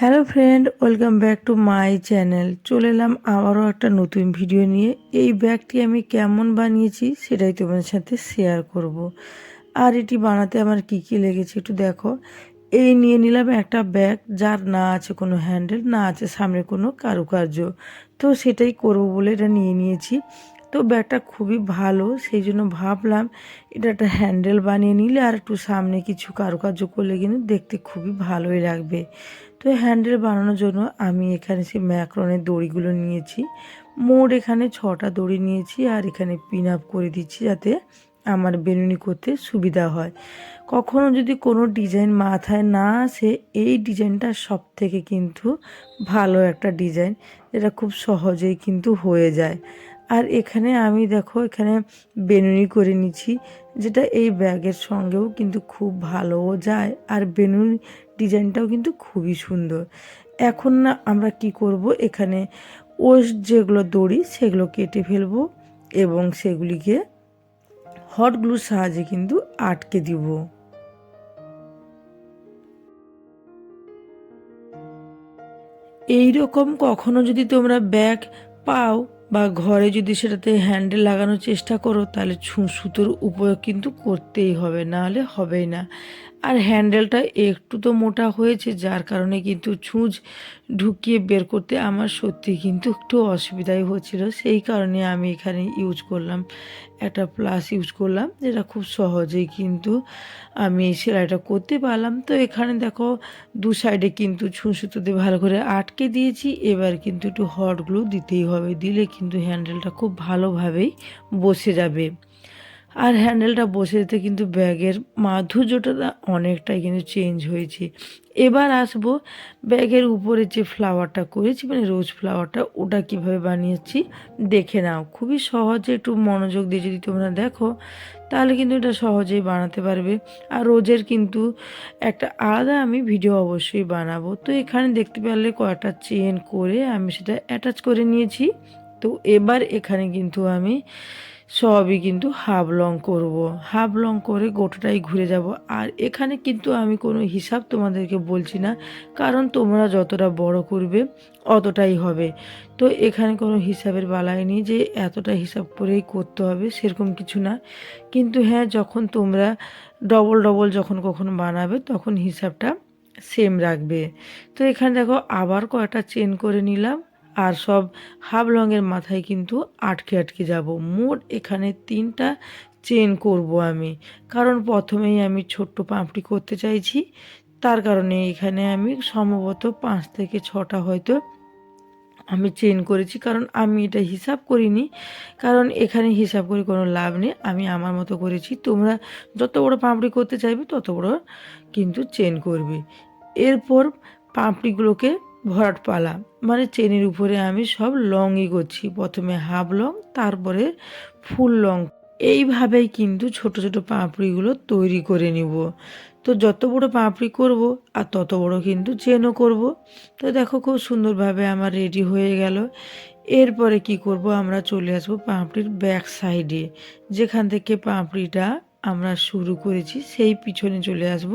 Hello friend welcome back to my channel চলে এলাম আবারও একটা নতুন ভিডিও নিয়ে। এই ব্যাগটি আমি কেমন বানিয়েছি সেটাই তোমাদের সাথে শেয়ার করব। আর এটি বানাতে আমার কি কি লেগেছে একটু দেখো। এই নিয়ে নিলাম একটা ব্যাগ যার না আছে কোনো হ্যান্ডেল না আছে সামনে কোনো কারুকার্য। তো সেটাই করব বলে এটা নিয়ে নিয়েছি। তো ব্যাগটা খুবই ভালো, সেই জন্য ভাবলাম এটা একটা হ্যান্ডেল বানিয়ে নিলে আর একটু সামনে কিছু কারুকার্য করলে কিন্তু দেখতে খুবই ভালোই লাগবে। তো হ্যান্ডেল বানানোর জন্য আমি এখানে সেই ম্যাক্রনের দড়িগুলো নিয়েছি। মোট এখানে ছটা দড়ি নিয়েছি আর এখানে পিন আপ করে দিচ্ছি যাতে আমার বেনুনি করতে সুবিধা হয়। কখনো যদি কোনো ডিজাইন মাথায় না আসে, এই ডিজাইনটা সব থেকে কিন্তু ভালো একটা ডিজাইন যেটা খুব সহজেই কিন্তু হয়ে যায়। আর এখানে আমি দেখো, এখানে বেনুনি করে নিচ্ছি, যেটা এই ব্যাগের সঙ্গেও কিন্তু খুব ভালোও যায়, আর বেনুনি ডিজাইনটাও কিন্তু খুবই সুন্দর। এখন না আমরা কি করব, এখানে ওষ যেগুলো দড়ি, সেগুলো কেটে ফেলব এবং সেগুলিকে হট গ্লুর সাহায্যে কিন্তু আটকে দিব। এই রকম কখনো যদি তোমরা ব্যাগ পাও বা ঘরে যদি সেটাতে হ্যান্ডেল লাগানোর চেষ্টা করো, তাহলে সুতোর উপয়োগ কিন্তু করতেই হবে না হলে হবেই না। আর হ্যান্ডেলটা একটু তো মোটা হয়েছে, যার কারণে কিন্তু ছুঁচ ঢুকিয়ে বের করতে আমার সত্যি কিন্তু একটু অসুবিধাই হচ্ছিল। সেই কারণে আমি এখানে ইউজ করলাম, একটা প্লাস ইউজ করলাম, যেটা খুব সহজেই কিন্তু আমি এই সেলাইটা করতে পারলাম। তো এখানে দেখো, দু সাইডে কিন্তু ছুঁ সুতো দিয়ে ভালো করে আটকে দিয়েছি, এবার কিন্তু একটু হট গ্লু দিতেই হবে, দিলে কিন্তু হ্যান্ডেলটা খুব ভালোভাবেই বসে যাবে। আর হ্যান্ডেলটা বসে যেতে কিন্তু ব্যাগের মাধুর্যটা অনেকটাই কিন্তু চেঞ্জ হয়েছে। এবার আসব ব্যাগের উপরে যে ফ্লাওয়ারটা করেছি মানে রোজ ফ্লাওয়ারটা ওটা কীভাবে বানিয়েছি দেখে নাও। খুবই সহজে একটু মনোযোগ দিয়ে যদি তোমরা দেখো, তাহলে কিন্তু এটা সহজেই বানাতে পারবে। আর রোজের কিন্তু একটা আলাদা আমি ভিডিও অবশ্যই বানাবো। তো এখানে দেখতে পারলে কয়েকটা চেন করে আমি সেটা অ্যাটাচ করে নিয়েছি। তো এবার এখানে কিন্তু আমি সবই কিন্তু হাফ লং করব। হাফ লং করে গোটাটাই ঘুরে যাব। আর এখানে কিন্তু আমি কোনো হিসাব তোমাদেরকে বলছি না, কারণ তোমরা যতটা বড় করবে অতটাই হবে। তো এখানে কোনো হিসাবের বালাই নেই যে এতটা হিসাব করেই করতে হবে, সেরকম কিছু না। কিন্তু হ্যাঁ যখন তোমরা ডবল ডবল যখন কখন বানাবে তখন হিসাবটা সেম রাখবে। তো এখানে দেখো আবার কয়টা চেন করে নিলাম। আর সব হাফ লংয়ের মাথায় কিন্তু আটকে আটকে যাব। মোট এখানে তিনটা চেন করব আমি। কারণ প্রথমেই আমি ছোট্ট পাঁপড়ি করতে চাইছি। তার কারণে এখানে আমি সম্ভবত পাঁচ থেকে ছটা হয়তো আমি চেন করেছি। কারণ আমি এটা হিসাব করিনি। কারণ এখানে হিসাব করে কোনো লাভ নেই। আমি আমার মতো করেছি। তোমরা যত বড় পাঁপড়ি করতে চাইবে, তত বড় কিন্তু চেন করবে। এরপর পাঁপড়িগুলোকে ভরাট পালা মানে চেনের উপরে আমি সব লংই করছি প্রথমে হাফ লং, তারপরে ফুল লং। এইভাবেই কিন্তু ছোট ছোট পাঁপড়িগুলো তৈরি করে নিব। তো যত বড় পাঁপড়ি করব আর তত বড় কিন্তু চেনও করব। তো দেখো খুব সুন্দরভাবে আমার রেডি হয়ে গেল। এরপরে কি করব আমরা চলে আসব পাঁপড়ির ব্যাক সাইডে। যেখান থেকে পাঁপড়িটা আমরা শুরু করেছি, সেই পিছনে চলে আসব।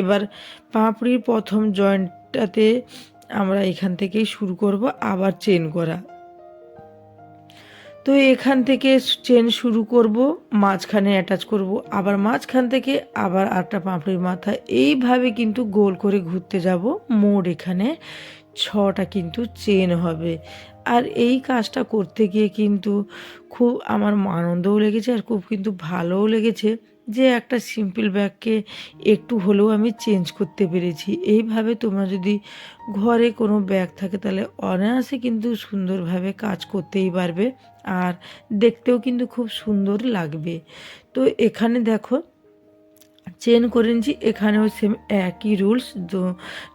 এবার পাঁপড়ির প্রথম জয়েন্টটাতে আমরা এখান থেকেই শুরু করব, আবার চেন করা। তো এখান থেকে চেন শুরু করব, মাঝখানে অ্যাটাচ করব, আবার মাঝখান থেকে আবার আটটা পাঁপড়ির মাথা। এইভাবে কিন্তু গোল করে ঘুরতে যাব। মোড় এখানে ছটা কিন্তু চেন হবে। আর এই কাজটা করতে গিয়ে কিন্তু খুব আমার আনন্দও লেগেছে আর খুব কিন্তু ভালোও লেগেছে। যে একটা সিম্পল ব্যাগকে একটু হলেও আমি চেঞ্জ করতে পেরেছি। এইভাবে তোমরা যদি ঘরে কোনো ব্যাগ থাকে তাহলে অনায়াসে কিন্তু সুন্দরভাবে কাজ করতেই পারবে আর দেখতেও কিন্তু খুব সুন্দর লাগবে। তো এখানে দেখো চেন করে নিচ্ছি এখানেও সেম একই রুলস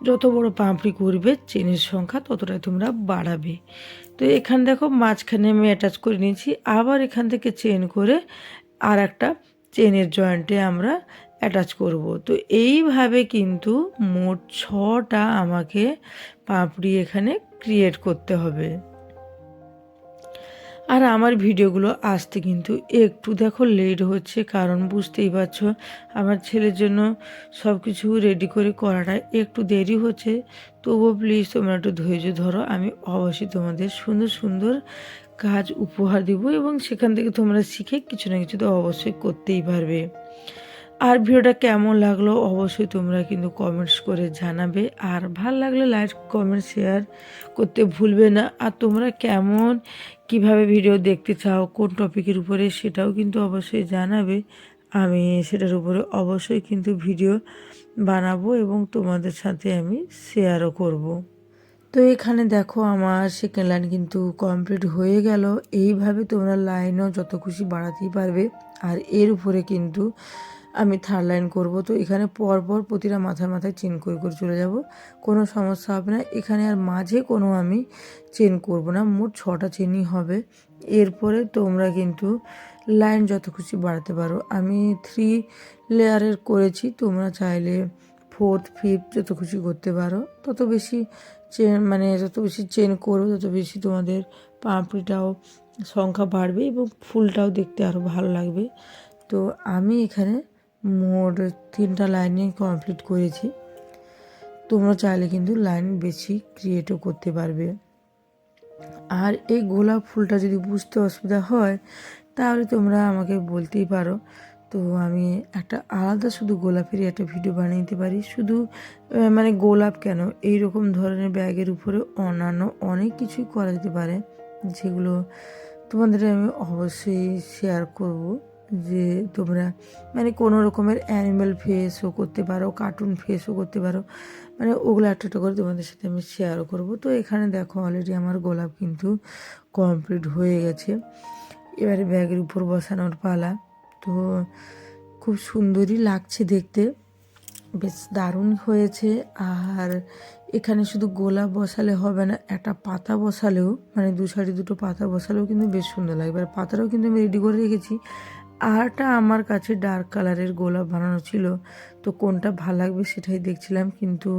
যত বড় পাঁপড়ি করবে চেনের সংখ্যা ততটাই তোমরা বাড়াবে। তো এখানে দেখো, মাঝখানে আমি অ্যাটাচ করে নিয়েছি, আবার এখান থেকে চেন করে আর একটা চেনের জয়েন্টে আমরা অ্যাটাচ করব। তো এইভাবে কিন্তু মোট ছটা আমাকে পাপড়ি এখানে ক্রিয়েট করতে হবে। আর আমার ভিডিওগুলো আসতে কিন্তু একটু দেখো লেট হচ্ছে, কারণ বুঝতেই পারছ আমার ছেলের জন্য সব কিছু রেডি করে করাটা একটু দেরি হচ্ছে। তবুও প্লিজ তোমরা একটু ধৈর্য ধরো, আমি অবশ্যই তোমাদের সুন্দর সুন্দর কাজ উপহার দিব এবং সেখান থেকে তোমরা শিখে কিছু না কিছু তো অবশ্যই করতেই পারবে। আর ভিডিওটা কেমন লাগল অবশ্যই তোমরা কিন্তু কমেন্টস করে জানাবে। আর ভালো লাগলে লাইক কমেন্ট শেয়ার করতে ভুলবে না। আর তোমরা কেমন, কীভাবে ভিডিও দেখতে চাও, কোন টপিকের উপরে সেটাও কিন্তু অবশ্যই জানাবে। আমি সেটার উপরে অবশ্যই কিন্তু ভিডিও বানাবো এবং তোমাদের সাথে আমি শেয়ারও করব। তো এখানে দেখো আমার সেকেন্ড লাইন কিন্তু কমপ্লিট হয়ে গেল। এইভাবে তোমরা লাইনও যত খুশি বাড়াতেই পারবে। আর এর উপরে কিন্তু আমি থার্ড লাইন করব। তো এখানে পরপর প্রতিটা মাথার মাথায় চেন করে করে চলে যাব। কোনো সমস্যা হবে না। এখানে আর মাঝে কোনো আমি চেন করব না। মোট ছটা চেনই হবে। এরপরে তোমরা কিন্তু লাইন যত খুশি বাড়াতে পারো। আমি থ্রি লেয়ারের করেছি। তোমরা চাইলে ফোর্থ ফিফথ যত খুশি করতে পারো। তত বেশি মানে যত বেশি চেন করো তত বেশি তোমাদের পাঁপড়িটাও সংখ্যা বাড়বে এবং ফুলটাও দেখতে আরও ভালো লাগবে। তো আমি এখানে মোট তিনটা লাইনে কমপ্লিট করেছি। তোমরা চাইলে কিন্তু লাইন বেশি ক্রিয়েটও করতে পারবে। আর এই গোলাপ ফুলটা যদি বুঝতে অসুবিধা হয়, তাহলে তোমরা আমাকে বলতেই পারো। তো আমি একটা আলাদা শুধু গোলাপেরই একটা ভিডিও বানিয়ে দিতে পারি। শুধু মানে গোলাপ কেন? এই রকম ধরনের ব্যাগের উপরে অন্যান্য অনেক কিছুই করা যেতে পারে, যেগুলো তোমাদের আমি অবশ্যই শেয়ার করব যে তোমরা মানে কোনো রকমের অ্যানিম্যাল ফেসও করতে পারো কার্টুন ফেসও করতে পারো মানে ওগুলো একটা একটা করে তোমাদের সাথে আমি শেয়ারও করব। তো এখানে দেখো অলরেডি আমার গোলাপ কিন্তু কমপ্লিট হয়ে গেছে। এবারে ব্যাগের উপর বসানোর পালা। তো খুব সুন্দরই লাগছে দেখতে। বেশ দারুণ হয়েছে। আর এখানে শুধু গোলাপ বসালে হবে না, একটা পাতা বসালেও মানে দু সাইডে দুটো পাতা বসালেও কিন্তু বেশ সুন্দর লাগবে। আর পাতাটাও কিন্তু আমি রেডি করে রেখেছি। আরটা আমার কাছে ডার্ক কালারের গোলাপ বানানো ছিল, তো কোনটা ভালো লাগবে সেটাই দেখছিলাম, কিন্তু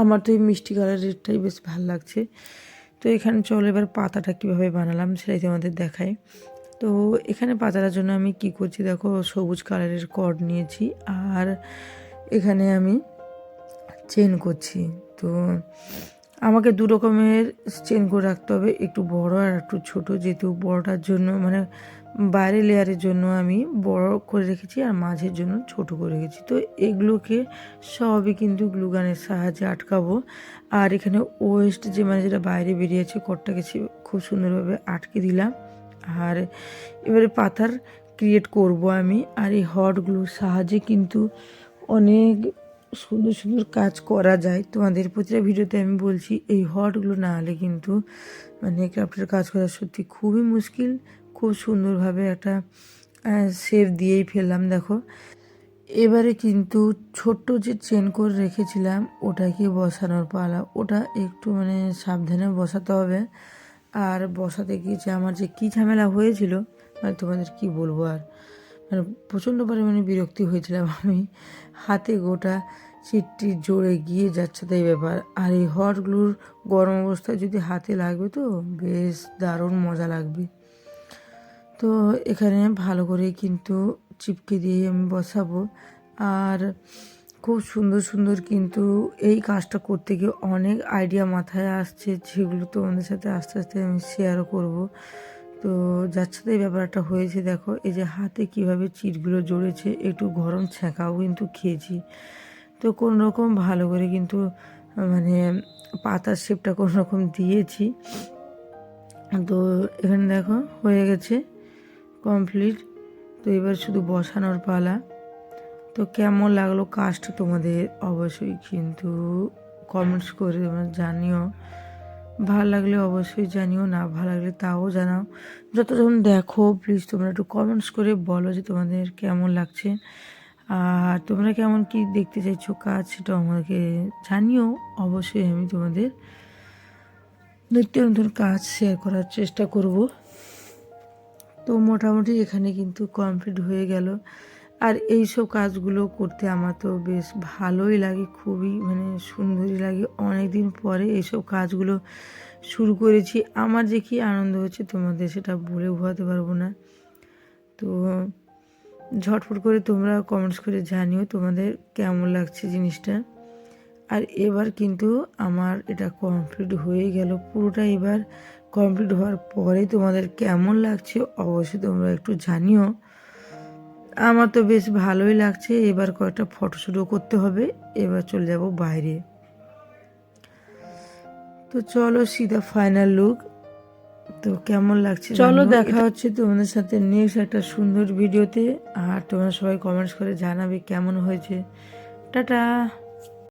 আমার তো এই মিষ্টি কালারেরটাই বেশ ভালো লাগছে। তো এখানে চলো এবার পাতাটা কীভাবে বানালাম সেটাই তোমাদের দেখাই। তো এখানে পাতাটার জন্য আমি কি করছি? দেখো, সবুজ কালারের কর্ড নিয়েছি আর এখানে আমি চেন করছি। তো আমাকে দু রকমের চেন করে রাখতে হবে, একটু বড় আর একটু ছোট। যেহেতু বড়টার জন্য মানে বাইরে লেয়ারের জন্য আমি বড় করে রেখেছি আর মাঝের জন্য ছোট করে রেখেছি। তো এগুলোকে সবই কিন্তু গ্লুগানের সাহায্যে আটকাবো। আর এখানে ওয়েস্ট যে মানে যেটা বাইরে বেরিয়েছে কটটাকে খুব সুন্দরভাবে আটকে দিলাম। আর এবারে পাতার ক্রিয়েট করব আমি। আর এই হটগুলোর সাহায্যে কিন্তু অনেক সুন্দর সুন্দর কাজ করা যায়। তোমাদের প্রতিটা ভিডিওতে আমি বলছি, এই হটগুলো না হলে কিন্তু মানে ক্রাফটের কাজ করা সত্যি খুবই মুশকিল। খুব সুন্দরভাবে একটা শেপ দিয়েই ফেললাম, দেখো। এবারে কিন্তু ছোট্ট যে চেন করে রেখেছিলাম, ওটাকে বসানোর পালা। ওটা একটু মানে সাবধানে বসাতে হবে। আর বসাতে গিয়ে যে আমার যে কী ঝামেলা হয়েছিল মানে তোমাদের কি বলব আর? মানে প্রচণ্ড পরিমাণে বিরক্তি হয়েছিলাম আমি। হাতে গোটা চিটটি জোরে গিয়ে যাচ্ছে তাই ব্যাপার। আর এই হটগুলোর গরম অবস্থায় যদি হাতে লাগবে তো বেশ দারুণ মজা লাগবে। তো এখানে ভালো করে কিন্তু চিপকে দিয়ে আমি বসাবো। আর খুব সুন্দর সুন্দর কিন্তু এই কাজটা করতে গিয়ে অনেক আইডিয়া মাথায় আসছে যেগুলো তোমাদের সাথে আস্তে আস্তে আমি শেয়ারও করব। তো যার সাথে এই ব্যাপারটা হয়েছে দেখো, এই যে হাতে কীভাবে চিটগুলো জড়েছে, একটু গরম ছ্যাঁকাও কিন্তু খেয়েছি। তো কোনো রকম ভালো করে কিন্তু মানে পাতার শেপটা কোনো রকম দিয়েছি। তো এখানে দেখো হয়ে গেছে কমপ্লিট তো এবার শুধু বসানোর পালা। তো কেমন লাগল কাজটা তোমাদের? অবশ্যই কিন্তু কমেন্টস করে জানিও। ভালো লাগলে অবশ্যই জানিও, না ভালো লাগলে তাও জানাও। যতক্ষণ দেখো প্লিজ তোমরা একটু কমেন্টস করে বলো যে তোমাদের কেমন লাগছে। আর তোমরা কেমন কি দেখতে চাইছো কাজ সেটাও আমাকে জানিও। অবশ্যই আমি তোমাদের নিত্য নতুন কাজ শেয়ার করার চেষ্টা করব। তো মোটামুটি এখানে কিন্তু কমপ্লিট হয়ে গেল। আর এই সব কাজগুলো করতে আমার তো বেশ ভালোই লাগে, খুবই মানে সুন্দরই লাগে। অনেক দিন পরে এইসব কাজগুলো শুরু করেছি। আমার যে কী আনন্দ হচ্ছে তোমাদের সেটা বলে বোঝাতে পারব না। তো ঝটফট করে তোমরা কমেন্টস করে জানিও তোমাদের কেমন লাগছে জিনিসটা। আর এবার কিন্তু আমার এটা কমপ্লিট হয়ে গেল। পুরোটা এবার কমপ্লিট হওয়ার পরে তোমাদের কেমন লাগছে অবশ্যই তোমরা একটু জানিও। আমার তো বেশ ভালোই লাগছে এবার কয়েকটা ফটোশ্যুটও করতে হবে এবার চলে যাব বাইরে। তো চলো সিধা ফাইনাল লুক তো কেমন লাগছে চলো দেখা। হচ্ছে তোমাদের সাথে নেক্সট একটা সুন্দর ভিডিওতে আর তোমরা সবাই কমেন্টস করে জানাবে কেমন হয়েছে। টাটা!